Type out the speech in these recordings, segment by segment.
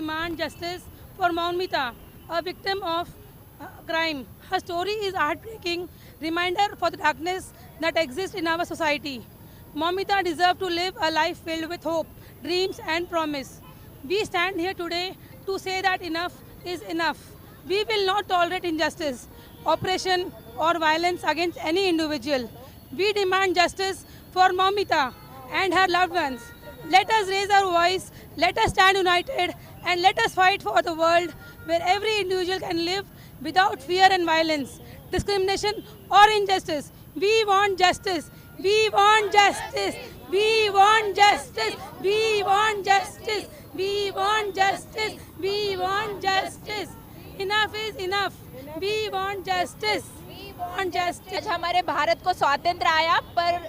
for Maunmita, a victim of uh, crime. Her story is heartbreaking reminder for the darkness that exists in our society. Maunmita deserves to live a life filled with hope, dreams, and promise. We stand here today to say that enough is enough. We will not tolerate injustice, oppression, or violence against any individual. We demand justice for Maumita and her loved ones. Let us raise our voice, let us stand united, and let us fight for the world where every individual can live without fear and violence, discrimination, or injustice. We want justice. We want justice. We want justice. We want justice. We want justice. We want justice. Enough is enough. We want justice. We want justice. आज हमारे भारत को स्वातंत्र आया पर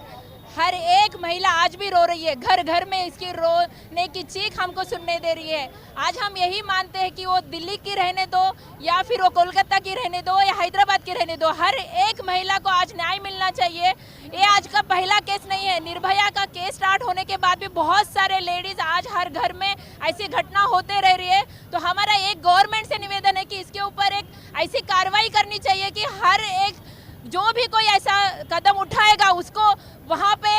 हर एक महिला आज भी रो रही है। घर घर में इसकी रोने की चीख हमको सुनने दे रही है। आज हम यही मानते हैं कि वो दिल्ली की रहने दो या फिर वो कोलकाता की रहने दो या हैदराबाद की रहने दो। हर एक महिला को आज न्याय मिलना चाहिए। ये आज का पहला केस नहीं है। निर्भया का केस स्टार्ट होने के बाद भी बहुत सारे लेडीज़ आज हर घर में ऐसी घटना होते रह रही है। तो हमारा एक गवर्नमेंट से निवेदन है कि इसके ऊपर एक ऐसी कार्रवाई करनी चाहिए कि हर एक जो भी कोई ऐसा कदम उठाएगा उसको वहाँ पे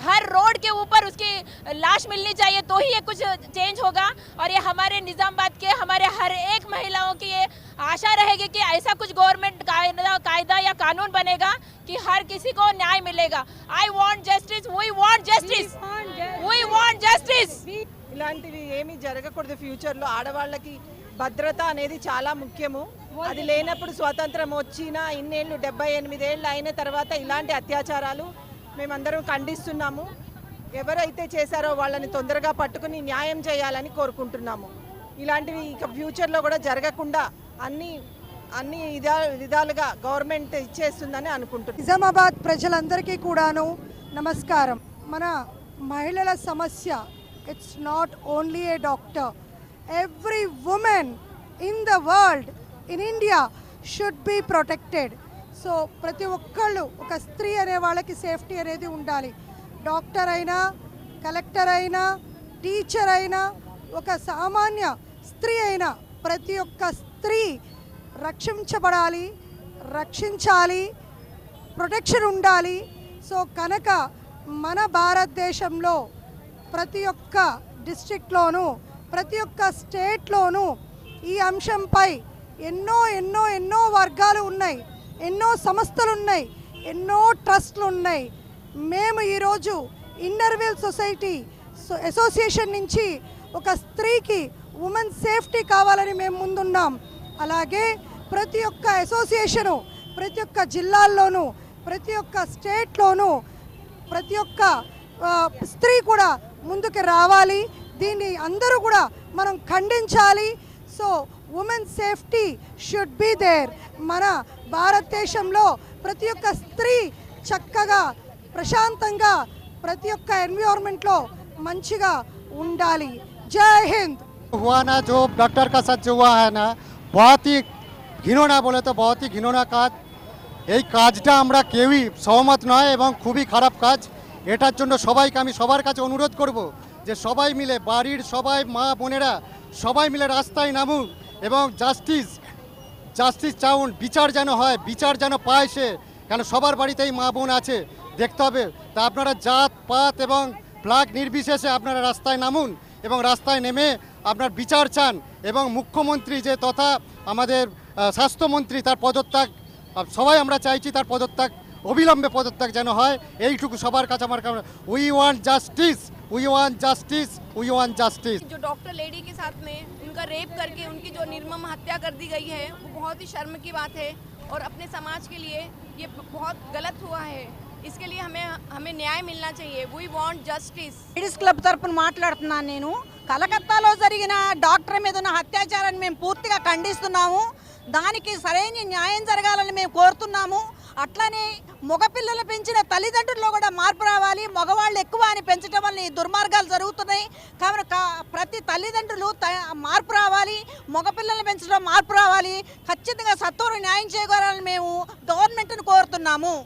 हर रोड के ऊपर उसकी लाश मिलनी चाहिए तो ही ये कुछ चेंज होगा और ये हमारे निज़ामबाद के हमारे हर एक महिलाओं की ये आशा रहेगी कि ऐसा कुछ गवर्नमेंट कायदा कायदा या कानून बनेगा कि हर किसी को न्याय मिलेगा I want justice we want justice we want justice ఇలాంటివి ఏమీ జరగకూడదు ఫ్యూచర్లో ఆడవాళ్ళకి భద్రత అనేది చాలా ముఖ్యము అది లేనప్పుడు స్వాతంత్రం వచ్చిన ఇన్నేళ్ళు డెబ్బై ఎనిమిదేళ్ళు అయిన తర్వాత ఇలాంటి అత్యాచారాలు మేమందరం ఖండిస్తున్నాము. ఎవరైతే చేశారో వాళ్ళని తొందరగా పట్టుకుని న్యాయం చేయాలని కోరుకుంటున్నాము. ఇలాంటివి ఇక ఫ్యూచర్లో కూడా జరగకుండా అన్ని అన్ని విధా విధాలుగా గవర్నమెంట్ ఇచ్చేస్తుందని అనుకుంటున్నాను నిజామాబాద్ ప్రజలందరికీ కూడాను నమస్కారం. మన మహిళల సమస్య it's not only a doctor every women in the world in India should be protected so ప్రతి ఒక్కళ్ళు ఒక స్త్రీ అనే వాళ్ళకి సేఫ్టీ అనేది ఉండాలి. డాక్టర్ అయినా కలెక్టర్ అయినా టీచర్ అయినా ఒక సామాన్య స్త్రీ అయినా ప్రతి ఒక్క స్త్రీ రక్షించబడాలి రక్షించాలి ప్రొటెక్షన్ ఉండాలి. సో కనుక మన భారతదేశంలో ప్రతి ఒక్క డిస్టిక్లోనూ ప్రతి ఒక్క స్టేట్లోనూ ఈ అంశంపై ఎన్నో ఎన్నో ఎన్నో వర్గాలు ఉన్నాయి. ఎన్నో సంస్థలు ఉన్నాయి ఎన్నో ట్రస్ట్లు ఉన్నాయి మేము ఈరోజు ఇన్నర్వెల్ సొసైటీ సో- అసోసియేషన్ నుంచి ఒక స్త్రీకి ఉమెన్ సేఫ్టీ కావాలని మేము ముందున్నాం. అలాగే ప్రతి ఒక్క అసోసియేషను ప్రతి ఒక్క జిల్లాల్లోనూ ప్రతి ఒక్క స్టేట్లోనూ ప్రతి ఒక్క స్త్రీ కూడా ముందుకు రావాలి. దీన్ని అందరూ కూడా మనం ఖండించాలి. so women safety should be there మన భారతదేశంలో ప్రతి ఒక్క స్త్రీ చక్కగా ప్రశాంతంగా ప్రతి ఒక్క ఎన్విరాన్మెంట్లో మంచిగా ఉండాలి జై హింద్ हुआ ना जो डॉक्टर का साथ जो हुआ है ना बहुत ही ঘিনোনা বলে তো বহুত ही ঘিনোনা কাজ এই কাজটা আমরা কেউই সহমত নয় এবং খুবই খারাপ কাজ এটার জন্য সবাইকে আমি সবার কাছে অনুরোধ করব যে সবাই মিলে বাড়ির সবাই মা বোনেরা সবাই মিলে রাস্তায় নামুক এবং জাস্টিস জাস্টিস চাউন, বিচার যেন হয়, বিচার যেন পায় সে, কেন সবার বাড়িতেই মা বোন আছে, দেখতে হবে। তা আপনারা জাত, পাত এবং ফ্লাগ নির্বিশেষে আপনারা রাস্তায় নামুন এবং রাস্তায় নেমে আপনার বিচার চান এবং মুখ্যমন্ত্রী যে তথা আমাদের স্বাস্থ্যমন্ত্রী তার পদত্যাগ সবাই আমরা চাইছি তার পদত্যাগ, অবিলম্বে পদত্যাগ যেন হয়। এইটুকু সবার কাছে আমার we want justice we want justice we want justice जो डॉक्टर लेडी के साथ में उनका रेप करके उनकी जो निर्मम हत्या कर दी गई है वो बहुत ही शर्म की बात है और अपने समाज के लिए ये बहुत गलत हुआ है। इसके लिए हमें हमें न्याय मिलना चाहिए। We want justice ladies club तरफ़ माटड़ना नैन। कलकत्ता जगह डाक्टर मेद अत्याचार मे पूर्ति खंडा दाखी सर यागा मैं को अट्ला मगपिने तलद मारप मगवा కొన్ని దుర్మార్గాలు జరుగుతున్నాయి. కాబట్టి కా- ప్రతి తల్లిదండ్రులు త- మార్పు రావాలి మగపిల్లల్ని పెంచడం మార్పు రావాలి. ఖచ్చితంగా సత్వరం న్యాయం చేయగలని మేము గవర్నమెంట్ను కోరుతున్నాము.